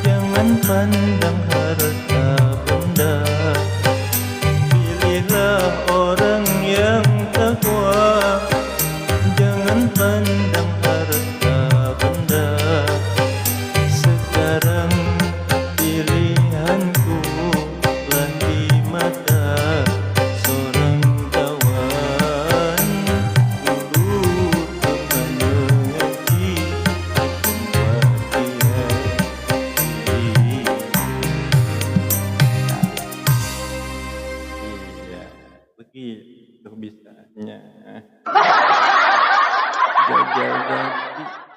Jangan pandang harta Gitu bisanya. Gagal ganti.